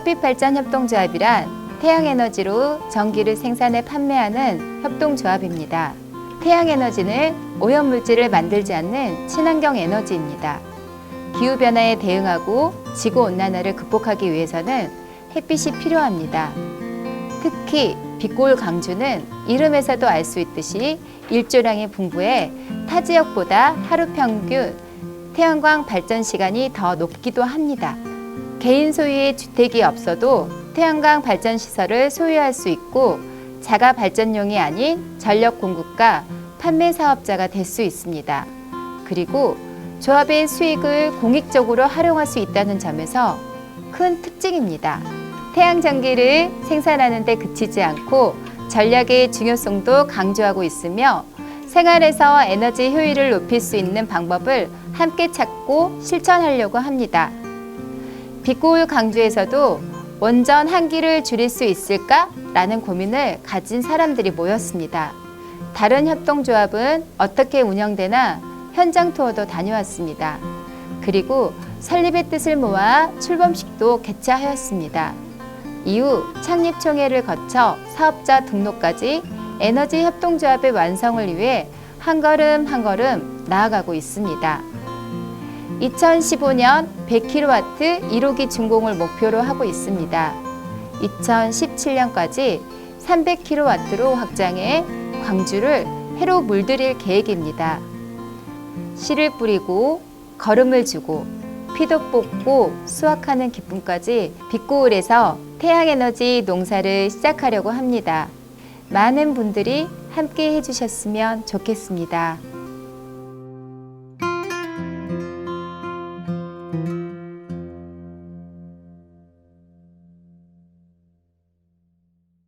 햇빛 발전 협동조합이란 태양에너지로 전기를 생산해 판매하는 협동조합입니다. 태양에너지는 오염물질을 만들지 않는 친환경 에너지입니다. 기후변화에 대응하고 지구온난화를 극복하기 위해서는 햇빛이 필요합니다. 특히 빛골 강주는 이름에서도 알 수 있듯이 일조량이 풍부해 타 지역보다 하루 평균 태양광 발전 시간이 더 높기도 합니다. 개인 소유의 주택이 없어도 태양광 발전 시설을 소유할 수 있고 자가 발전용이 아닌 전력 공급과 판매 사업자가 될 수 있습니다. 그리고 조합의 수익을 공익적으로 활용할 수 있다는 점에서 큰 특징입니다. 태양 전기를 생산하는 데 그치지 않고 전략의 중요성도 강조하고 있으며 생활에서 에너지 효율을 높일 수 있는 방법을 함께 찾고 실천하려고 합니다. 빛고울 강주에서도 원전 한기를 줄일 수 있을까? 라는 고민을 가진 사람들이 모였습니다. 다른 협동조합은 어떻게 운영되나 현장 투어도 다녀왔습니다. 그리고 설립의 뜻을 모아 출범식도 개최하였습니다. 이후 창립총회를 거쳐 사업자 등록까지 에너지 협동조합의 완성을 위해 한 걸음 한 걸음 나아가고 있습니다. 2015년 100kW 1호기 준공을 목표로 하고 있습니다. 2017년까지 300kW로 확장해 광주를 해로 물들일 계획입니다. 씨를 뿌리고 걸음을 주고 피도 뽑고 수확하는 기쁨까지 빛고울에서 태양에너지 농사를 시작하려고 합니다. 많은 분들이 함께 해주셨으면 좋겠습니다.